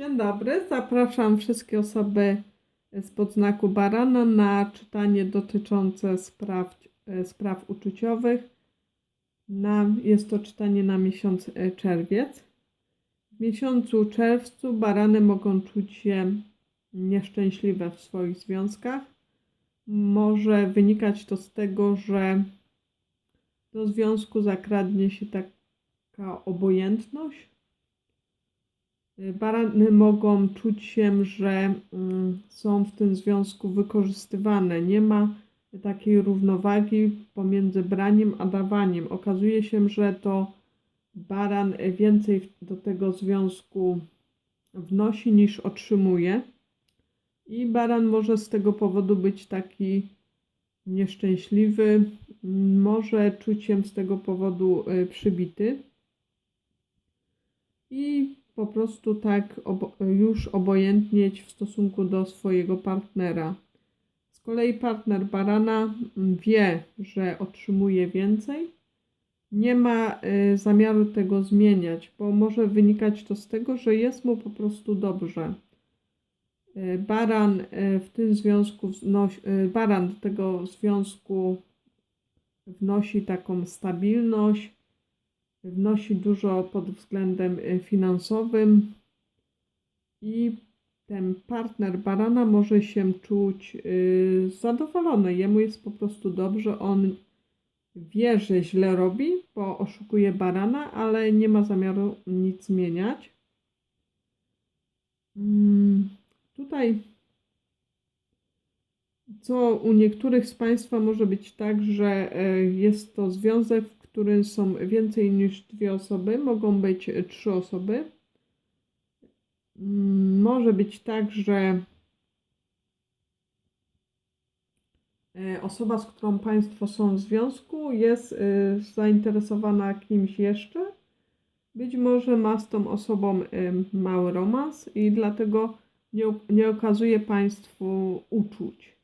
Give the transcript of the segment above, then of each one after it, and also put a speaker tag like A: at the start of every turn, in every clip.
A: Dzień dobry, zapraszam wszystkie osoby z podznaku barana na czytanie dotyczące spraw, e, spraw uczuciowych. Na, jest to czytanie na miesiąc e, czerwiec. W miesiącu czerwcu barany mogą czuć się nieszczęśliwe w swoich związkach. Może wynikać to z tego, że do związku zakradnie się taka obojętność, Barany mogą czuć się, że mm, są w tym związku wykorzystywane. Nie ma takiej równowagi pomiędzy braniem a dawaniem. Okazuje się, że to baran więcej do tego związku wnosi niż otrzymuje. I baran może z tego powodu być taki nieszczęśliwy, może czuć się z tego powodu y, przybity. I po prostu tak obo już obojętnieć w stosunku do swojego partnera. Z kolei partner barana wie, że otrzymuje więcej, nie ma y, zamiaru tego zmieniać, bo może wynikać to z tego, że jest mu po prostu dobrze. Y, baran y, w tym związku wnosi, y, baran do tego związku wnosi taką stabilność, wnosi dużo pod względem y, finansowym i ten partner barana może się czuć y, zadowolony. Jemu jest po prostu dobrze. On wie, że źle robi, bo oszukuje barana, ale nie ma zamiaru nic zmieniać. Mm, tutaj, co u niektórych z Państwa może być tak, że e, jest to związek, którym są więcej niż dwie osoby, mogą być trzy osoby. Może być tak, że e, osoba, z którą Państwo są w związku, jest e, zainteresowana kimś jeszcze. Być może ma z tą osobą e, mały romans i dlatego nie, nie okazuje Państwu uczuć,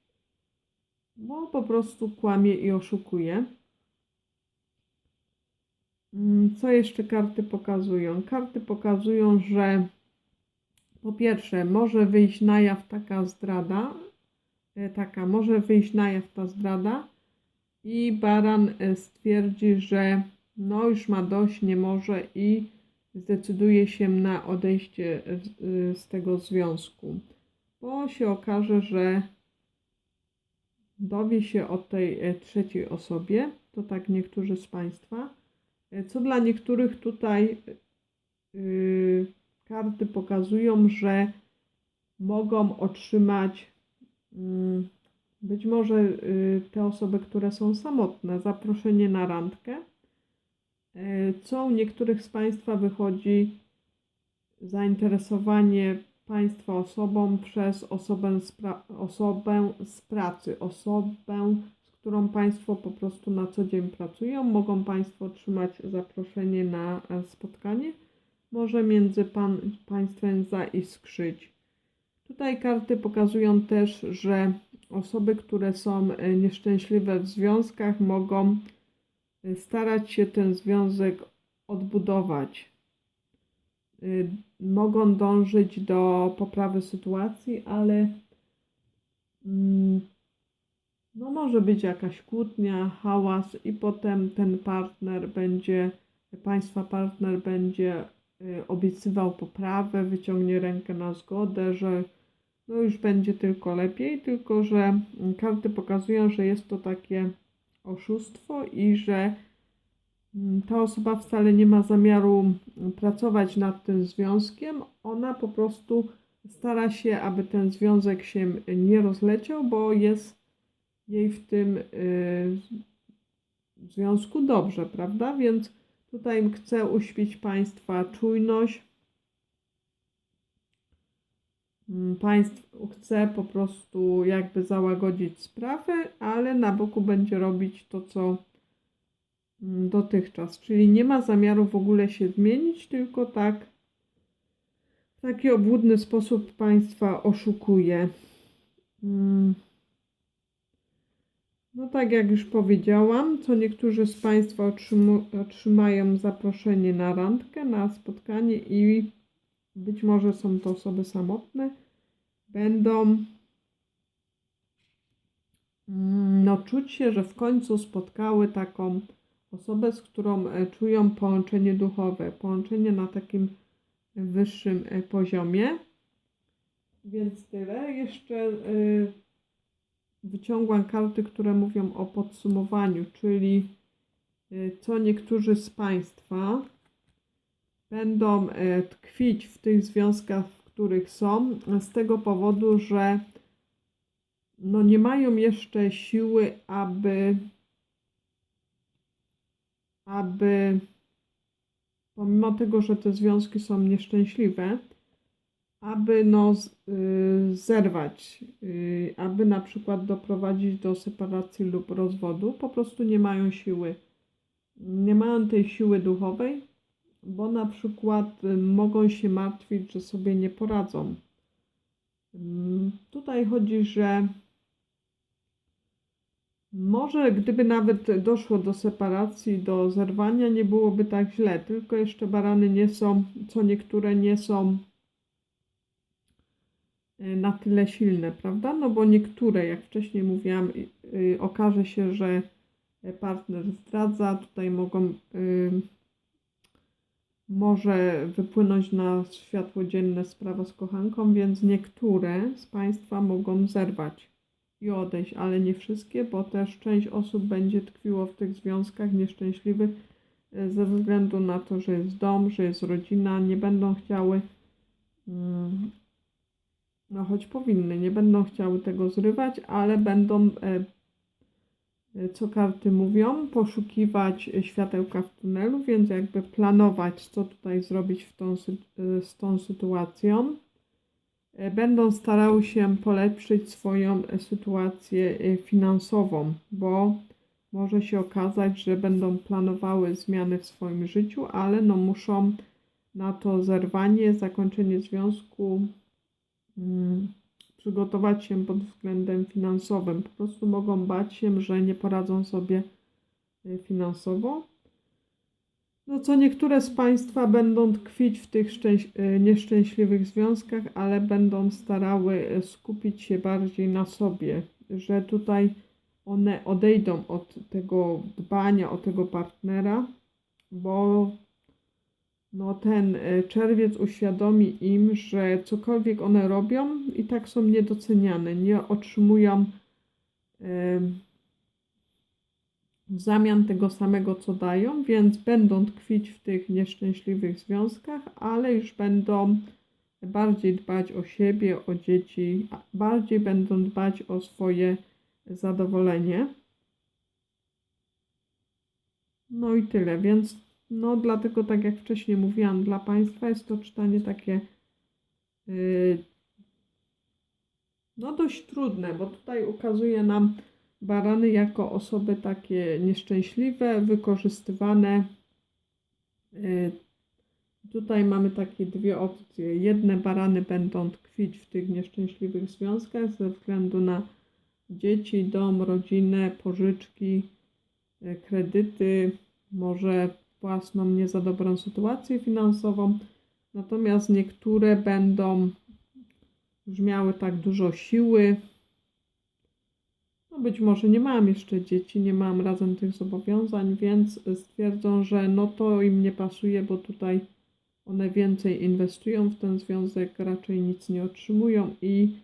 A: bo po prostu kłamie i oszukuje. Mm, co jeszcze karty pokazują? Karty pokazują, że po pierwsze może wyjść na jaw taka zdrada, e, taka może wyjść na jaw ta zdrada i baran e, stwierdzi, że no już ma dość, nie może i zdecyduje się na odejście z tego związku. Bo się okaże, że dowie się o tej e, trzeciej osobie, to tak niektórzy z Państwa, E, co dla niektórych tutaj yy, karty pokazują, że mogą otrzymać yy, być może yy, te osoby, które są samotne, zaproszenie na randkę. Yy, co u niektórych z Państwa wychodzi zainteresowanie Państwa osobą przez osobę z, osobę z pracy, osobę którą Państwo po prostu na co dzień pracują. Mogą Państwo otrzymać zaproszenie na e, spotkanie. Może między pan, Państwem zaiskrzyć. Tutaj karty pokazują też, że osoby, które są e, nieszczęśliwe w związkach, mogą e, starać się ten związek odbudować. Mogą dążyć do poprawy sytuacji, ale mm, może być jakaś kłótnia, hałas i potem ten partner będzie, państwa partner będzie y, obiecywał poprawę, wyciągnie rękę na zgodę, że no już będzie tylko lepiej, tylko że karty pokazują, że jest to takie oszustwo i że mm, ta osoba wcale nie ma zamiaru pracować nad tym związkiem, ona po prostu stara się, aby ten związek się nie rozleciał, bo jest jej w tym y, związku dobrze, prawda? Więc tutaj chcę uśpić Państwa czujność. Mm, państw chce po prostu jakby załagodzić sprawę, ale na boku będzie robić to, co mm, dotychczas. Czyli nie ma zamiaru w ogóle się zmienić, tylko tak w taki obłudny sposób Państwa oszukuje. No tak jak już powiedziałam, co niektórzy z Państwa otrzymają zaproszenie na randkę, na spotkanie i być może są to osoby samotne, będą mm, no, czuć się, że w końcu spotkały taką osobę, z którą e, czują połączenie duchowe, połączenie na takim wyższym e, poziomie. Więc tyle. Jeszcze y, wyciągłam karty, które mówią o podsumowaniu, czyli y, co niektórzy z Państwa będą y, tkwić w tych związkach, w których są, z tego powodu, że no nie mają jeszcze siły, aby aby pomimo tego, że te związki są nieszczęśliwe, aby no, y, zerwać, y, aby na przykład doprowadzić do separacji lub rozwodu, po prostu nie mają siły. Nie mają tej siły duchowej, bo na przykład y, mogą się martwić, że sobie nie poradzą. Mm, Tutaj chodzi, że może gdyby nawet doszło do separacji, do zerwania, nie byłoby tak źle, tylko jeszcze barany nie są, co niektóre nie są na tyle silne, prawda? No bo niektóre, jak wcześniej mówiłam, y, y, okaże się, że partner zdradza, tutaj mogą y, może wypłynąć na światło dzienne sprawa z kochanką, więc niektóre z Państwa mogą zerwać i odejść, ale nie wszystkie, bo też część osób będzie tkwiło w tych związkach nieszczęśliwych y, ze względu na to, że jest dom, że jest rodzina, nie będą chciały, mm, no choć powinny, nie będą chciały tego zrywać, ale będą, e, e, co karty mówią, poszukiwać światełka w tunelu, więc jakby planować, co tutaj zrobić w tą, z tą sytuacją. E, będą starały się polepszyć swoją e, sytuację e, finansową, bo może się okazać, że będą planowały zmiany w swoim życiu, ale no muszą na to zerwanie, zakończenie związku przygotować się pod względem finansowym. Po prostu mogą bać się, że nie poradzą sobie e, finansowo. No co niektóre z Państwa będą tkwić w tych e, nieszczęśliwych związkach, ale będą starały e, skupić się bardziej na sobie, że tutaj one odejdą od tego dbania o tego partnera, bo no ten e, czerwiec uświadomi im, że cokolwiek one robią i tak są niedoceniane, nie otrzymują w zamian tego samego, co dają, więc będą tkwić w tych nieszczęśliwych związkach, ale już będą bardziej dbać o siebie, o dzieci, bardziej będą dbać o swoje zadowolenie. No i tyle, więc no dlatego tak jak wcześniej mówiłam, dla Państwa jest to czytanie takie yy, no dość trudne, bo tutaj ukazuje nam barany jako osoby takie nieszczęśliwe, wykorzystywane. Yy, Tutaj mamy takie dwie opcje. Jedne barany będą tkwić w tych nieszczęśliwych związkach ze względu na dzieci, dom, rodzinę, pożyczki, e, kredyty, może własną nie za dobrą sytuację finansową. Natomiast niektóre będą już miały tak dużo siły. No być może nie mam jeszcze dzieci, nie mam razem tych zobowiązań, więc stwierdzą, że no to im nie pasuje, bo tutaj one więcej inwestują w ten związek, raczej nic nie otrzymują i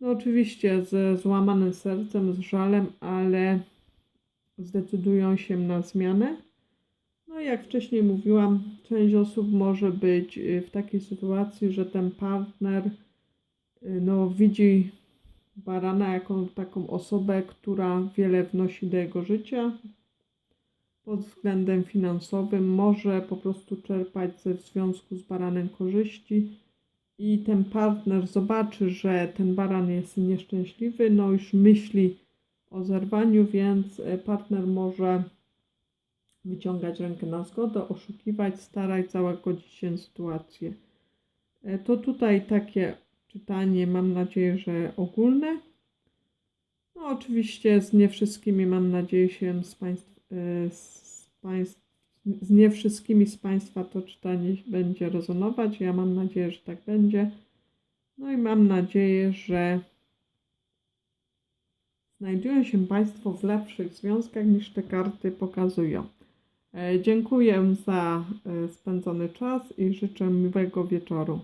A: no oczywiście ze złamanym sercem, z żalem, ale zdecydują się na zmianę. No jak wcześniej mówiłam, część osób może być y, w takiej sytuacji, że ten partner y, no, widzi barana jako taką osobę, która wiele wnosi do jego życia, pod względem finansowym może po prostu czerpać ze związku z baranem korzyści i ten partner zobaczy, że ten baran jest nieszczęśliwy, no już myśli o zerwaniu, więc e, partner może wyciągać rękę na zgodę, oszukiwać, starać załagodzić się sytuację. E, To tutaj takie czytanie, mam nadzieję, że ogólne. No oczywiście z nie wszystkimi mam nadzieję się z Państw, e, z państw, z nie wszystkimi z Państwa to czytanie będzie rezonować. Ja mam nadzieję, że tak będzie. No i mam nadzieję, że znajdują się Państwo w lepszych związkach niż te karty pokazują. E, Dziękuję za e, spędzony czas i życzę miłego wieczoru.